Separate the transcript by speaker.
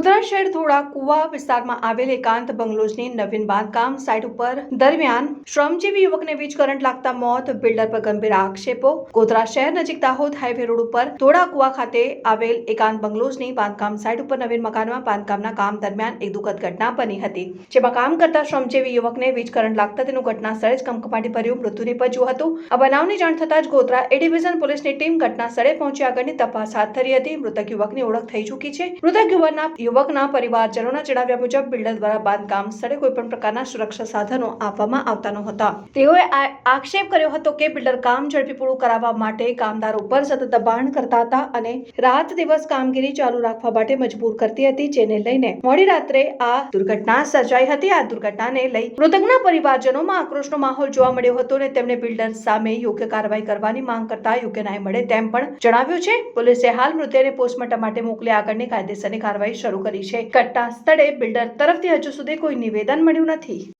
Speaker 1: ગોધરા શહેર થોડા કુવા વિસ્તારમાં આવેલ એકાંત બંગલોઝની નવીન બાંધકામ સાઇટ ઉપર દરમિયાન શ્રમજીવી યુવકને વીજ કરંટ લાગતા મોત, બિલ્ડર પર ગંભીર આક્ષેપો. ગોધરા શહેર નજીક દાહોદ હાઈવે રોડ ઉપર થોડા કુવા ખાતે આવેલ એકાંત બંગલોઝની બાંધકામ સાઇટ ઉપર નવીન મકાનમાં બાંધકામના કામ દરમિયાન એક દુઃખદ ઘટના બની હતી, જેમાં કામ કરતા શ્રમજીવી યુવકને વીજ કરંટ લાગતા તેનું ઘટના સ્થળે જ કમકમાટી ભર્યું મૃત્યુ નિપજ્યું હતું. આ બનાવની જાણ થતાં જ ગોધરા એ ડિવિઝન પોલીસની ટીમ ઘટના સ્થળે પહોંચી આગળની તપાસ હાથ ધરી હતી. મૃતક યુવકની ઓળખ થઈ ચૂકી છે. મૃતક યુવાનના યુવકના પરિવારજનોના જણાવ્યા મુજબ બિલ્ડર દ્વારા બાંધકામ સ્થળે કોઈપણ પ્રકારના સુરક્ષા સાધનો આપવામાં આવતા નહોતા. તેઓએ આક્ષેપ કર્યો હતો કે બિલ્ડર કામ ઝડપી પૂરું કરાવવા માટે કામદાર ઉપર સતત દબાણ કરતા હતા અને રાત દિવસ કામગીરી ચાલુ રાખવા માટે મજબૂર કરતી હતી, જેને લઈને મોડી રાત્રે આ દુર્ઘટના સર્જાઈ હતી. આ દુર્ઘટનાને લઈ મૃતકના પરિવારજનોમાં આક્રોશનો માહોલ જોવા મળ્યો હતો અને તેમણે બિલ્ડર સામે યોગ્ય કાર્યવાહી કરવાની માંગ કરતા યોગ્ય ન્યાય મળે તેમ પણ જણાવ્યું છે. પોલીસે હાલ મૃતદેહને પોસ્ટમોર્ટમ માટે મોકલી આગળની કાયદેસરની કાર્યવાહી શરૂ કરી છે. કટ્ટા સ્થળે બિલ્ડર તરફથી હજુ સુધી કોઈ નિવેદન મળ્યું નથી.